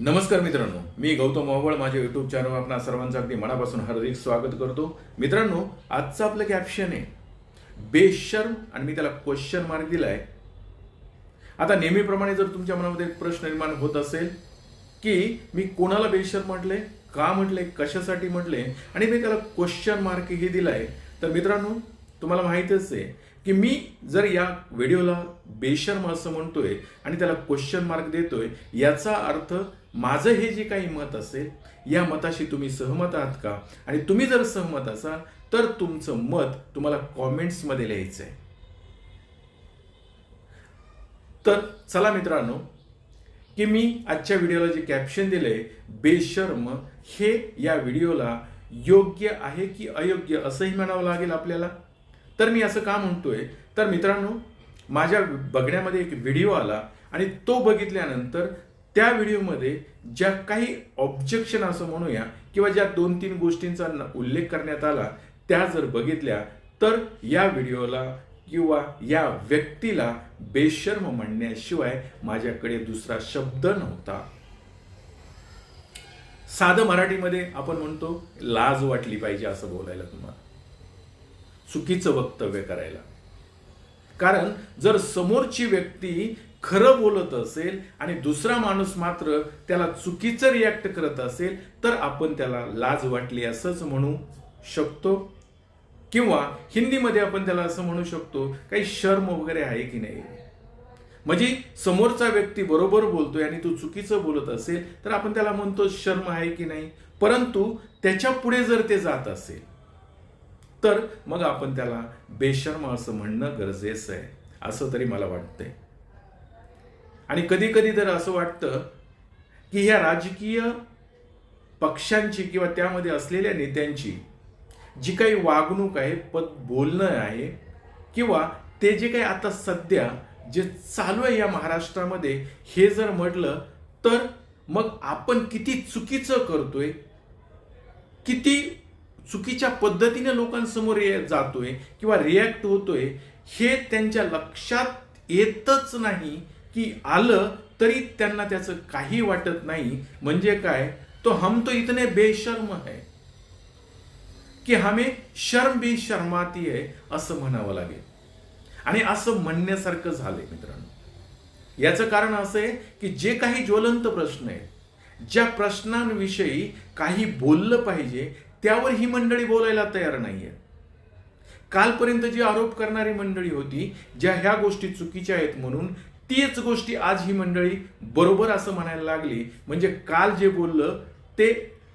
नमस्कार मित्रांनो मी गौतम मोहोळ माझ्या युट्यूब चॅनल आपणा सर्वांचं अगदी मनापासून हार्दिक स्वागत करतो. मित्रांनो आजचं आपलं कॅप्शन आहे बेशर्म आणि मी त्याला क्वेश्चन मार्क दिलाय. आता नेहमीप्रमाणे जर तुमच्या मनामध्ये एक प्रश्न निर्माण होत असेल की मी कोणाला बेशर्म म्हटले का म्हटले कशासाठी म्हटले आणि मी त्याला क्वेश्चन मार्क हे दिलाय तर मित्रांनो तुम्हाला माहितच आहे की मी जर या व्हिडिओला बेशर्म असं म्हणतोय आणि त्याला क्वेश्चन मार्क देतोय याचा अर्थ माझं हे जे काही मत असेल या मताशी तुम्ही सहमत आहात का? आणि तुम्ही जर सहमत असाल तर तुमचं मत तुम्हाला कॉमेंट्समध्ये लिहायचं आहे तर चला मित्रांनो की मी आजच्या व्हिडिओला जे कॅप्शन दिलंय बेशर्म हे या व्हिडिओला योग्य आहे की अयोग्य असंही म्हणावं लागेल आपल्याला? तर मी असं का म्हणतोय? तर मित्रांनो माझ्या बघण्यामध्ये एक व्हिडिओ आला आणि तो बघितल्यानंतर त्या व्हिडिओमध्ये ज्या काही ऑब्जेक्शन असं म्हणूया किंवा ज्या दोन तीन गोष्टींचा उल्लेख करण्यात आला त्या जर बघितल्या तर या व्हिडिओला किंवा या व्यक्तीला बेशर्म म्हणण्याशिवाय माझ्याकडे दुसरा शब्द नव्हता. साधं मराठीमध्ये आपण म्हणतो लाज वाटली पाहिजे असं बोलायला तुम्हाला. चुकीचं वक्तव्य करायला. कारण जर समोरची व्यक्ती खरं बोलत असेल आणि दुसरा माणूस मात्र त्याला चुकीचं रिॲक्ट करत असेल तर आपण त्याला लाज वाटली असंच म्हणू शकतो. किंवा हिंदीमध्ये आपण त्याला असं म्हणू शकतो काही शर्म वगैरे आहे की नाही? म्हणजे समोरचा व्यक्ती बरोबर बोलतोय आणि तो चुकीचं बोलत असेल तर आपण त्याला म्हणतो शर्म आहे की नाही? परंतु त्याच्या पुढे जर ते जात असेल तर मग आपण त्याला बेशर्म असं म्हणणं गरजेचं आहे असं तरी मला वाटतंय. आणि कधी कधी तर असं वाटतं की ह्या राजकीय पक्षांची किंवा त्यामध्ये असलेल्या नेत्यांची जी काही वागणूक आहे पद बोलणं आहे किंवा ते जे काही आता सध्या जे चालू आहे या महाराष्ट्रामध्ये हे जर म्हटलं तर मग आपण किती चुकीचं करतोय किती चुकीच्या पद्धतीने लोकांसमोर जातोय किंवा रिॲक्ट होतोय हे त्यांच्या लक्षात येतच नाही की आलं तरी त्यांना त्याचं काही वाटत नाही. म्हणजे काय? तो हम तो इतने बेशर्म है की हमें शर्म बी शर्माती आहे असं म्हणावं लागेल. आणि असं म्हणण्यासारखं झालंय मित्रांनो. याचं कारण असं आहे की जे काही ज्वलंत प्रश्न आहेत ज्या प्रश्नांविषयी काही बोललं पाहिजे त्यावर ही मंडळी बोलायला तयार नाहीये. कालपर्यंत जी आरोप करणारी मंडळी होती ज्या ह्या गोष्टी चुकीच्या आहेत म्हणून तीच गोष्टी आज ही मंडळी बरोबर असं म्हणायला लागली. म्हणजे काल जे बोललं ते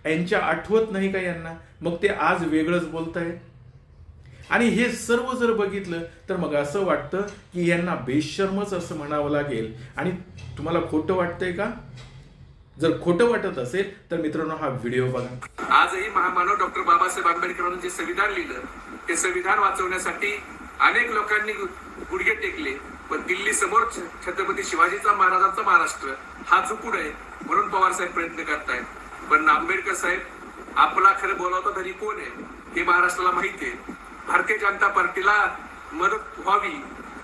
यांच्या आठवत नाही का यांना? मग ते आज वेगळंच बोलतायत आणि हे सर्व जर बघितलं तर मग असं वाटतं की यांना बेशर्मच असं म्हणावं लागेल. आणि तुम्हाला खोटं वाटतंय का? जर खोटं वाटत असेल तर मित्रांनो हा व्हिडिओ बघा. आजही महामानव डॉक्टर बाबासाहेब आंबेडकरांनी जे संविधान लिहिलं ते संविधान वाचवण्यासाठी अनेक लोकांनी गुडघे टेकले पण दिल्ली समोर छत्रपती शिवाजीचा महाराजांचा महाराष्ट्र हा चुकून आहे म्हणून पवार साहेब प्रयत्न करतायत. पण आंबेडकर साहेब आपला खरं बोलावता तरी कोण आहे हे महाराष्ट्राला माहिती आहे. भारतीय जनता पार्टीला मदत व्हावी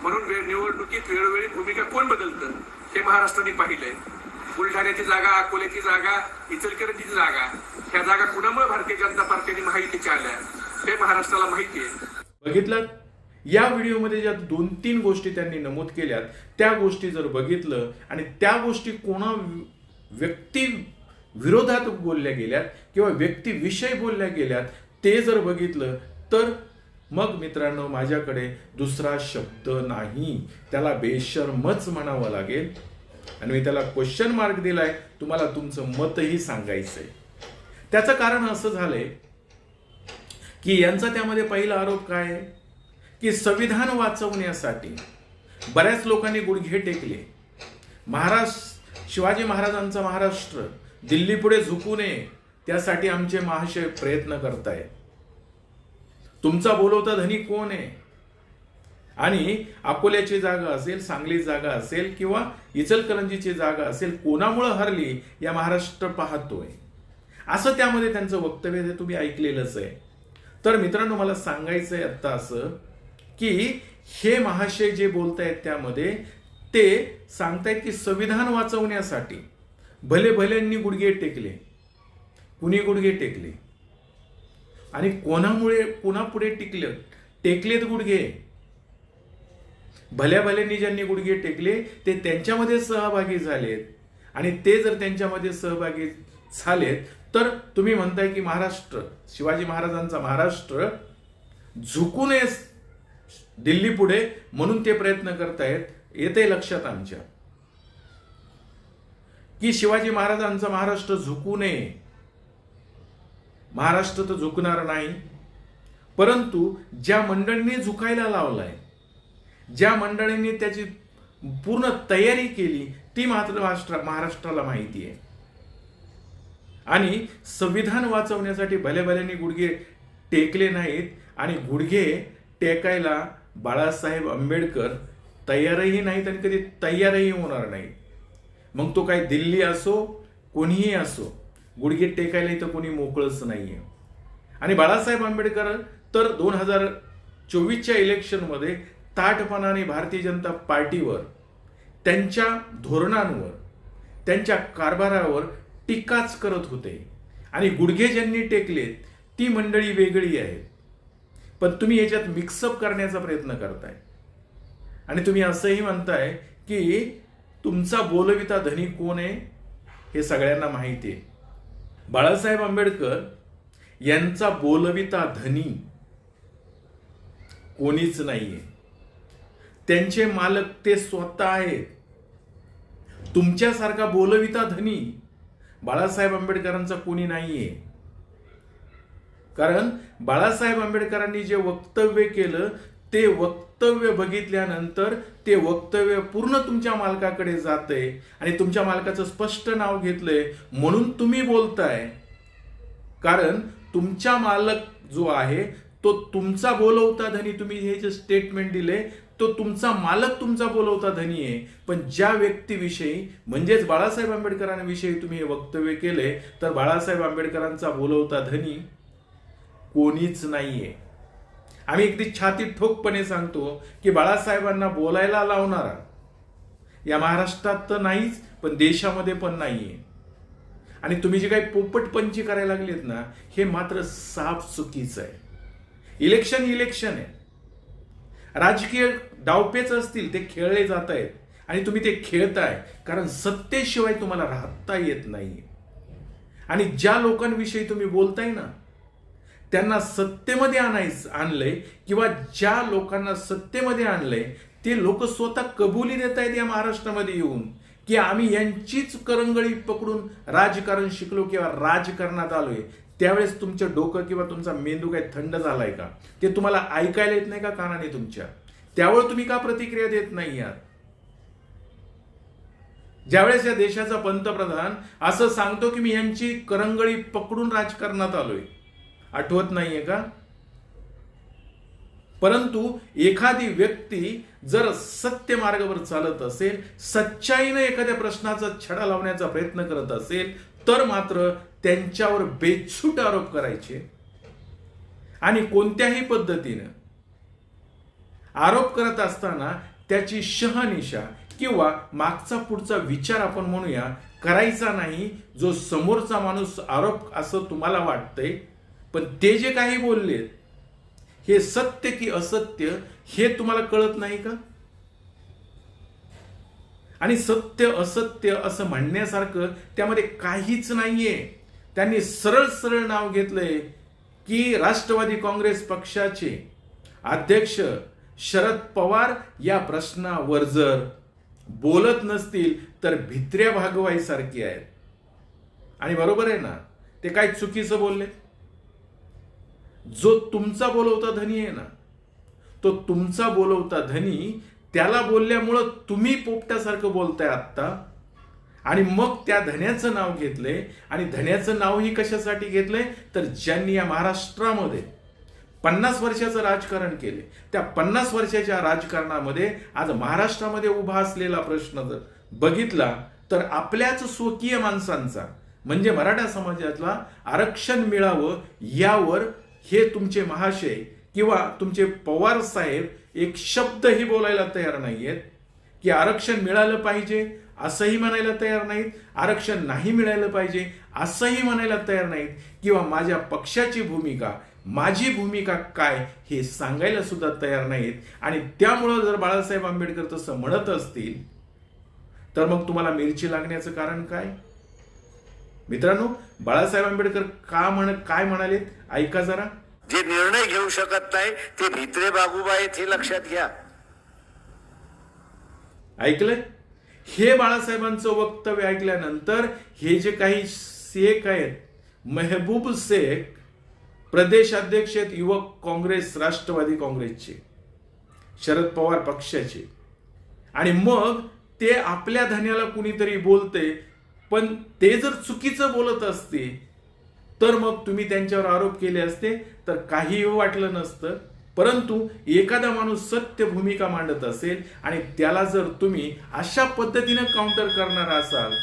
म्हणून वेळ निवडणुकीत वेळोवेळी भूमिका कोण बदलतं हे महाराष्ट्राने पाहिलंय. बुलढाण्याची जागा अकोल्याची जागा इचलकरंजीची जागा ह्या जागा कुणामुळे भारतीय जनता पार्टीने माहितीच्या आल्या हे महाराष्ट्राला माहिती आहे. बघितलं? या व्हिडिओमध्ये ज्या दोन तीन गोष्टी त्यांनी नमूद केल्यात त्या गोष्टी जर बघितलं आणि त्या गोष्टी कोणा व्यक्ती विरोधात बोलल्या गेल्यात किंवा व्यक्तीविषयी बोलल्या गेल्यात ते जर बघितलं तर मग मित्रांनो माझ्याकडे दुसरा शब्द नाही. त्याला बेशर्मच म्हणावं लागेल. आणि मी त्याला क्वेश्चन मार्क दिलाय तुम्हाला तुमचं मतही सांगायचंय. त्याचं कारण असं झालंय की यांचा त्यामध्ये पहिला आरोप काय आहे? की संविधान वाचवण्यासाठी बऱ्याच लोकांनी गुडघे टेकले. महाराष्ट्र शिवाजी महाराजांचा महाराष्ट्र दिल्ली पुढे झुकू नये त्यासाठी आमचे महाशय प्रयत्न करतायत. तुमचा बोलवता धनी कोण आहे? आणि अकोल्याची जागा असेल सांगली जागा असेल किंवा इचलकरंजीची जागा असेल कोणामुळं हरली या महाराष्ट्र पाहतोय. असं त्यामध्ये त्यांचं वक्तव्य ते तुम्ही ऐकलेलंच आहे. तर मित्रांनो मला सांगायचं आहे आत्ता असं की हे महाशय जे बोलतायत त्यामध्ये ते सांगतायत की संविधान वाचवण्यासाठी भले भल्यांनी गुडघे टेकले. कुणी गुडघे टेकले? आणि कोणामुळे पुढे टिकले? टेकलेत गुडघे. भल्या भल्यांनी ज्यांनी गुडघे टेकले ते त्यांच्यामध्ये सहभागी झालेत. आणि ते जर त्यांच्यामध्ये सहभागी झालेत तर तुम्ही म्हणताय की महाराष्ट्र शिवाजी महाराजांचा महाराष्ट्र झुकू नये दिल्ली पुढे म्हणून ते प्रयत्न करतायत येते लक्षात आमच्या. की शिवाजी महाराजांचा महाराष्ट्र झुकू नये. महाराष्ट्र तर झुकणार नाही. परंतु ज्या मंडळींनी झुकायला लावलाय ज्या मंडळींनी त्याची पूर्ण तयारी केली ती मात्र महाराष्ट्र महाराष्ट्राला माहिती आहे. आणि संविधान वाचवण्यासाठी भल्याभल्यांनी गुडघे टेकले नाहीत आणि गुडघे टेकायला बाळासाहेब आंबेडकर तयारही नाहीत आणि कधी तयारही होणार नाही मग तो काय दिल्ली असो कोणीही असो गुडघे टेकायला इथं कोणी मोकळंच नाही आहे आणि बाळासाहेब आंबेडकर तर दोन हजार चोवीसच्या इलेक्शनमध्ये ताटपणाने भारतीय जनता पार्टीवर त्यांच्या धोरणांवर त्यांच्या कारभारावर टीकाच करत होते. आणि गुडघे ज्यांनी टेकलेत ती मंडळी वेगळी आहेत. पण तुम्ही याच्यात मिक्सअप करण्याचा प्रयत्न करताय. आणि तुम्ही असंही म्हणताय की तुमचा बोलविता धनी कोण आहे हे सगळ्यांना माहिती आहे बाळासाहेब आंबेडकर यांचा बोलविता धनी कोणीच नाहीये. त्यांचे मालक ते स्वतः आहेत. तुमच्यासारखा बोलविता धनी बाळासाहेब आंबेडकरांचा कोणी नाहीये. कारण बाळासाहेब आंबेडकरांनी जे वक्तव्य केलं ते वक्तव्य बघितल्यानंतर ते वक्तव्य पूर्ण तुमच्या मालकाकडे जाते आणि तुमच्या मालकाचं स्पष्ट नाव घेतलंय म्हणून तुम्ही बोलताय. कारण तुमच्या मालक जो आहे तो तुमचा बोलवता धनी तुम्ही हे जे स्टेटमेंट दिले तो तुमचा मालक तुमचा बोलवता धनी आहे. पण ज्या व्यक्तीविषयी म्हणजेच बाळासाहेब आंबेडकरांविषयी तुम्ही हे वक्तव्य केले तर बाळासाहेब आंबेडकरांचा बोलवता धनी कोणीच नाहीये. आम्ही अगदी छाती ठोकपणे सांगतो की बाळासाहेबांना बोलायला लावणारा या महाराष्ट्रात तर नाहीच पण देशामध्ये पण नाहीये. आणि तुम्ही जे काही पोपटपंची करायला लागलेत ना हे मात्र साफ चुकीचं आहे. इलेक्शन इलेक्शन आहे. राजकीय डावपेच असतील ते खेळले जात आहेत आणि तुम्ही ते खेळताय कारण सत्तेशिवाय तुम्हाला राहता येत नाही. आणि ज्या लोकांविषयी तुम्ही बोलताय ना त्यांना सत्तेमध्ये आणायचं आणलंय किंवा ज्या लोकांना सत्तेमध्ये आणलंय ते लोक स्वतः कबुली देत आहेत या महाराष्ट्रामध्ये येऊन की आम्ही यांचीच करंगळी पकडून राजकारण शिकलो किंवा राजकारणात आलोय. त्यावेळेस तुमचं डोकं किंवा तुमचा मेंदू काय थंड झालाय का? ते तुम्हाला ऐकायला येत नाही का कानाने तुमच्या? त्यावर तुम्ही का प्रतिक्रिया देत नाही आहात? ज्यावेळेस या देशाचा पंतप्रधान असं सांगतो की मी यांची करंगळी पकडून राजकारणात आलोय. आठवत नाहीये का? परंतु एखादी व्यक्ती जर सत्य मार्गावर चालत असेल सच्चाईनं एखाद्या प्रश्नाचा छडा लावण्याचा प्रयत्न करत असेल तर मात्र त्यांच्यावर बेछूट आरोप करायचे. आणि कोणत्याही पद्धतीनं आरोप करत असताना त्याची शहानिशा किंवा मागचा पुढचा विचार आपण म्हणूया करायचा नाही जो समोरचा माणूस आरोप असं तुम्हाला वाटतंय पण ते जे काही बोललेत हे सत्य की असत्य हे तुम्हाला कळत नाही का? आणि सत्य असत्य असं म्हणण्यासारखं त्यामध्ये काहीच नाहीये. त्यांनी सरळ सरळ नाव घेतलंय की राष्ट्रवादी काँग्रेस पक्षाचे अध्यक्ष शरद पवार या प्रश्नावर जर बोलत नसतील तर भित्र्या भागवाईसारखी आहेत. आणि बरोबर आहे ना? ते काय चुकीचं बोलले? जो तुमचा बोलवता धनी आहे ना तो तुमचा बोलवता धनी त्याला बोलल्यामुळं तुम्ही पोपट्यासारखं बोलताय आत्ता. आणि मग त्या धन्याचं नाव घेतलंय. आणि धन्याचं नावही कशासाठी घेतलंय? तर ज्यांनी या महाराष्ट्रामध्ये पन्नास वर्षाचं राजकारण केले. त्या पन्नास वर्षाच्या राजकारणामध्ये आज महाराष्ट्रामध्ये उभा असलेला प्रश्न जर बघितला तर आपल्याच स्वकीय माणसांचा म्हणजे मराठा समाजातला आरक्षण मिळावं यावर हे तुमचे महाशय किंवा तुमचे पवार साहेब एक शब्दही बोलायला तयार नाहीयेत की आरक्षण मिळालं पाहिजे असंही म्हणायला तयार नाहीत आरक्षण नाही मिळायला पाहिजे असंही म्हणायला तयार नाहीत किंवा माझ्या पक्षाची भूमिका माझी भूमिका काय हे सांगायला सुद्धा तयार नाहीत. आणि त्यामुळं जर बाळासाहेब आंबेडकर तसं म्हणत असतील तर मग तुम्हाला मिरची लागण्याचं कारण काय? मित्रांनो बाळासाहेब आंबेडकर का म्हण काय म्हणालेत? ऐका जरा. जे निर्णय घेऊ शकत नाही ते भित्रे बागुबा आहेत हे लक्षात घ्या. ऐकलंय? हे बाळासाहेबांचं वक्तव्य ऐकल्यानंतर हे जे काही शेख आहेत मेहबूब शेख प्रदेशाध्यक्ष आहेत युवक काँग्रेस राष्ट्रवादी काँग्रेसचे शरद पवार पक्षाचे. आणि मग ते आपल्या धन्याला कुणीतरी बोलते पण ते जर चुकीचं बोलत असते तर मग तुम्ही त्यांच्यावर आरोप केले असते तर काहीही वाटलं नसतं. परंतु एखादा माणूस सत्य भूमिका मांडत असेल आणि त्याला जर तुम्ही अशा पद्धतीनं काउंटर करणार असाल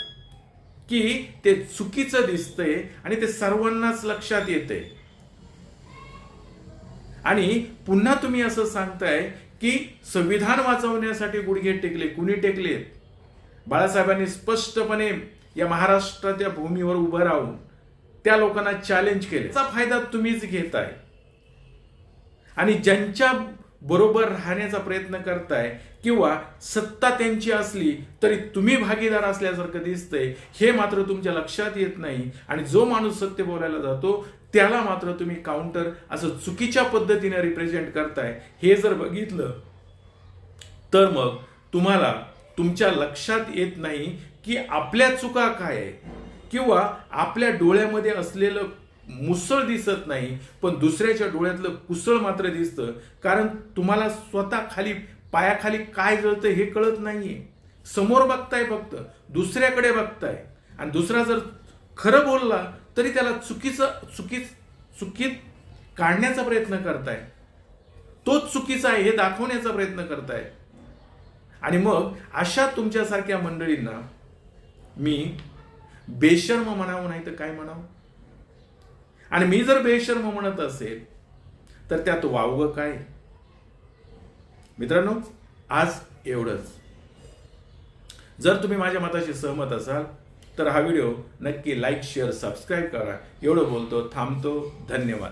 की ते चुकीचं दिसतंय आणि ते सर्वांनाच लक्षात येतंय आणि पुन्हा तुम्ही असं सांगताय की संविधान वाचवण्यासाठी गुडघे टेकले. कुणी टेकलेत बाळासाहेबांनी स्पष्टपणे या महाराष्ट्राच्या भूमीवर उभं राहून त्या लोकांना चॅलेंज केले. त्याचा फायदा तुम्हीच घेताय. आणि ज्यांच्या बरोबर राहण्याचा प्रयत्न करताय किंवा सत्ता त्यांची असली तरी तुम्ही भागीदार असल्यासारखं दिसतंय हे मात्र तुमच्या लक्षात येत नाही. आणि जो माणूस सत्य बोलायला जातो त्याला मात्र तुम्ही काउंटर असं चुकीच्या पद्धतीने रिप्रेझेंट करताय हे जर बघितलं तर मग तुम्हाला तुमच्या लक्षात येत नाही की आपल्या चुका काय आहे किंवा आपल्या डोळ्यामध्ये असलेलं मुसळ दिसत नाही पण दुसऱ्याच्या डोळ्यातलं कुसळ मात्र दिसतं. कारण तुम्हाला स्वतः खाली पायाखाली काय जळतं हे कळत नाहीये. समोर बघताय फक्त दुसऱ्याकडे बघताय. आणि दुसरा जर खरं बोलला तरी त्याला चुकीचं चुकीत चुकीत काढण्याचा प्रयत्न करताय. तोच चुकीचा आहे हे दाखवण्याचा प्रयत्न करताय. आणि मग अशा तुमच्यासारख्या मंडळींना मी बेशर्म म्हणावं नाही तर काय म्हणावं? आणि मी जर बेशर्म म्हणत असेल तर त्यात वावगं काय? मित्रांनो आज एवढंच. जर तुम्ही माझ्या मताशी सहमत असाल तर हा व्हिडिओ नक्की लाईक शेअर सबस्क्राईब करा. एवढं बोलतो थांबतो. धन्यवाद.